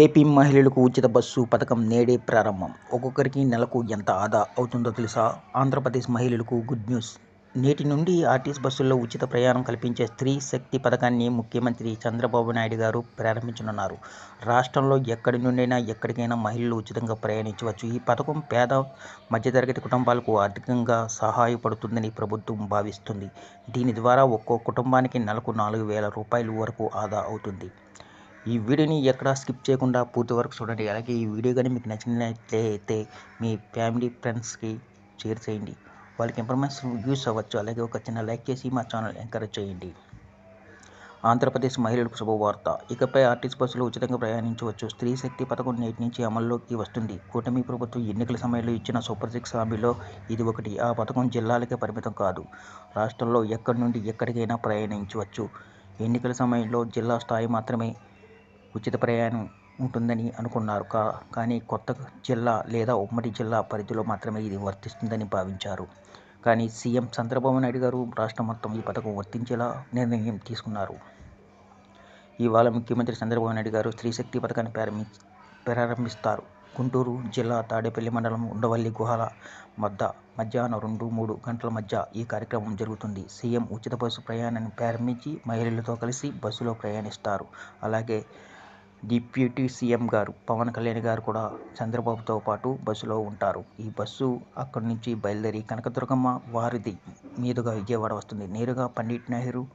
AP మహిళలకు ఉచిత bus పథకం నేడే ప్రారంభం. ఒక్కొక్కరికి నెలకు ఎంత ఆదా అవుతుందో తెలుసా? ఆంధ్రప్రదేశ్ మహిళలకు గుడ్ న్యూస్. నేటి నుండి ఆర్టీసీ బస్సుల్లో ఉచిత ప్రయాణం కల్పించే స్త్రీ శక్తి పథకాన్ని ముఖ్యమంత్రి చంద్రబాబు నాయుడు గారు ప్రారంభించనున్నారు. రాష్ట్రంలో ఎక్కడి నుండైనా ఎక్కడికైనా మహిళలు ఉచితంగా ప్రయాణించవచ్చు. ఈ పథకం పేద, మధ్యతరగతి కుటుంబాలకు ఆర్థికంగా సహాయపడుతుందని ప్రభుత్వం భావిస్తుంది దీని ద్వారా ఒక్కో కుటుంబానికి నెలకు నాలుగు వేల రూపాయల వరకు ఆదా అవుతుంది. ఈ వీడియోని ఎక్కడా స్కిప్ చేయకుండా పూర్తి వరకు చూడండి. అలాగే ఈ వీడియో కానీ మీకు నచ్చినట్లయితే మీ ఫ్యామిలీ, ఫ్రెండ్స్కి షేర్ చేయండి. వాళ్ళకి ఇన్ఫర్మేషన్ యూస్ అవ్వచ్చు. అలాగే ఒక చిన్న లైక్ చేసి మా ఛానల్ ఎంకరేజ్ చేయండి. ఆంధ్రప్రదేశ్ మహిళలకు శుభవార్త. ఇకపై ఆర్టీసీ బస్సులు ఉచితంగా ప్రయాణించవచ్చు. స్త్రీ శక్తి పథకం నేటి నుంచి అమల్లోకి వస్తుంది. కూటమి ప్రభుత్వం ఎన్నికల సమయంలో ఇచ్చిన సూపర్ సిక్స్ హామీలో ఇది ఒకటి. ఆ పథకం జిల్లాలకే పరిమితం కాదు. రాష్ట్రంలో ఎక్కడి నుండి ఎక్కడికైనా ప్రయాణించవచ్చు. ఎన్నికల సమయంలో జిల్లా స్థాయి మాత్రమే ఉచిత ప్రయాణం ఉంటుందని అనుకున్నారు. కా కానీ కొత్త జిల్లా లేదా ఉమ్మడి జిల్లా పరిధిలో మాత్రమే ఇది వర్తిస్తుందని భావించారు. కానీ సీఎం చంద్రబాబు నాయుడు గారు రాష్ట్రం మొత్తం ఈ పథకం వర్తించేలా నిర్ణయం తీసుకున్నారు. ఇవాళ ముఖ్యమంత్రి చంద్రబాబు నాయుడు గారు స్త్రీ శక్తి పథకాన్ని ప్రారంభిస్తారు. గుంటూరు జిల్లా తాడేపల్లి మండలం ఉండవల్లి గుహల వద్ద మధ్యాహ్నం రెండు, మూడు గంటల మధ్య ఈ కార్యక్రమం జరుగుతుంది. సీఎం ఉచిత బస్సు ప్రయాణాన్ని ప్రారంభించి మహిళలతో కలిసి బస్సులో ప్రయాణిస్తారు. అలాగే డిప్యూటీ సీఎం గారు పవన్ కళ్యాణ్ గారు కూడా చంద్రబాబుతో పాటు బస్సులో ఉంటారు. ఈ బస్సు అక్కడి నుంచి బయలుదేరి కనకదుర్గమ్మ వారిది మీదుగా విజయవాడ వస్తుంది. నేరుగా పండిట్ నెహ్రూ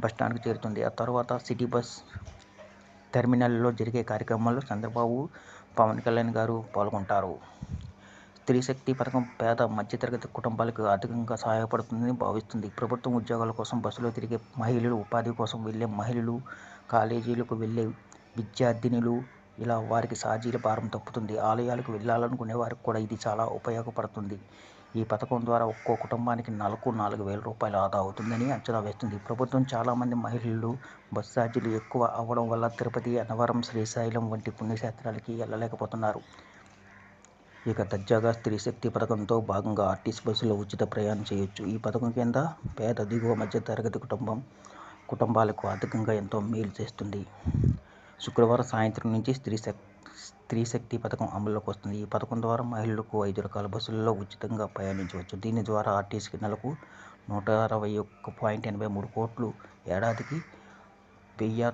బస్టాండ్కు చేరుతుంది. ఆ తర్వాత సిటీ బస్ టెర్మినల్లో జరిగే కార్యక్రమాల్లో చంద్రబాబు, పవన్ కళ్యాణ్ గారు పాల్గొంటారు. స్త్రీ శక్తి పథకం పేద, మధ్యతరగతి కుటుంబాలకు ఆర్థికంగా సహాయపడుతుందని భావిస్తుంది. ప్రభుత్వం ఉద్యోగాల కోసం బస్సులో తిరిగే మహిళలు, ఉపాధి కోసం వెళ్ళే మహిళలు, కాలేజీలకు వెళ్ళే విద్యార్థినులు ఇలా వారికి ఛార్జీల భారం తప్పుతుంది. ఆలయాలకు వెళ్ళాలనుకునే వారికి కూడా ఇది చాలా ఉపయోగపడుతుంది. ఈ పథకం ద్వారా ఒక్కో కుటుంబానికి నెలకు నాలుగు వేల రూపాయలు ఆదా అవుతుందని అంచనా వేస్తుంది ప్రభుత్వం. చాలామంది మహిళలు బస్సు ఛార్జీలు ఎక్కువ అవ్వడం వల్ల తిరుపతి, అన్నవరం, శ్రీశైలం వంటి పుణ్యక్షేత్రాలకి వెళ్ళలేకపోతున్నారు ఇక తాజాగా స్త్రీ శక్తి పథకంతో భాగంగా ఆర్టీసీ బస్సులో ఉచిత ప్రయాణం చేయొచ్చు. ఈ పథకం కింద పేద, దిగువ మధ్య తరగతి కుటుంబాలకు ఆర్థికంగా ఎంతో మేలు చేస్తుంది. శుక్రవారం సాయంత్రం నుంచి స్త్రీ శక్తి పథకం అమల్లోకి వస్తుంది. ఈ పథకం ద్వారా మహిళలకు ఐదు రకాల బస్సుల్లో ఉచితంగా ప్రయాణించవచ్చు. దీని ద్వారా ఆర్టీసీకి నెలకు నూట అరవై ఒక్క పాయింట్ ఎనభై మూడు కోట్లు, ఏడాదికి వెయ్యి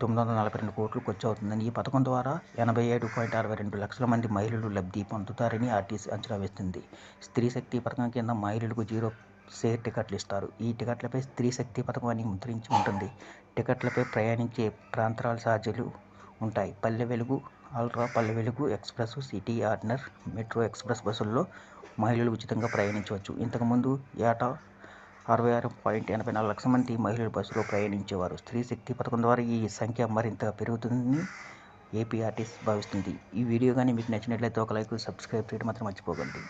తొమ్మిది వందల నలభై రెండు కోట్లు ఖర్చు అవుతుందని ఈ పథకం ద్వారా ఎనభై ఏడు పాయింట్ అరవై రెండు లక్షల మంది మహిళలు లబ్ధి పొందుతారని ఆర్టీసీ అంచనా వేస్తుంది స్త్రీ శక్తి పథకం కింద మహిళలకు జీరో షేర్ టికెట్లు ఇస్తారు. ఈ టికెట్లపై స్త్రీ శక్తి పథకం అని ముద్రించి ఉంటుంది. టికెట్లపై ప్రయాణించే ప్రాంతాల ఛార్జీలు ఉంటాయి. పల్లె Velugu, ultra Palle Velugu express, city, ordinary metro express బస్సుల్లో మహిళలు ఉచితంగా ప్రయాణించవచ్చు. ఇంతకుముందు ఏటా అరవై ఆరు పాయింట్ ఎనభై నాలుగు లక్షల మంది మహిళలు బస్సులో ప్రయాణించేవారు. స్త్రీ శక్తి పథకం ద్వారా ఈ సంఖ్య మరింత పెరుగుతుందని ఏపీఆర్టీస్ భావిస్తుంది ఈ వీడియో కానీ మీకు నచ్చినట్లయితే ఒక లైక్, సబ్స్క్రైబ్ చేయడం మాత్రం మర్చిపోకండి.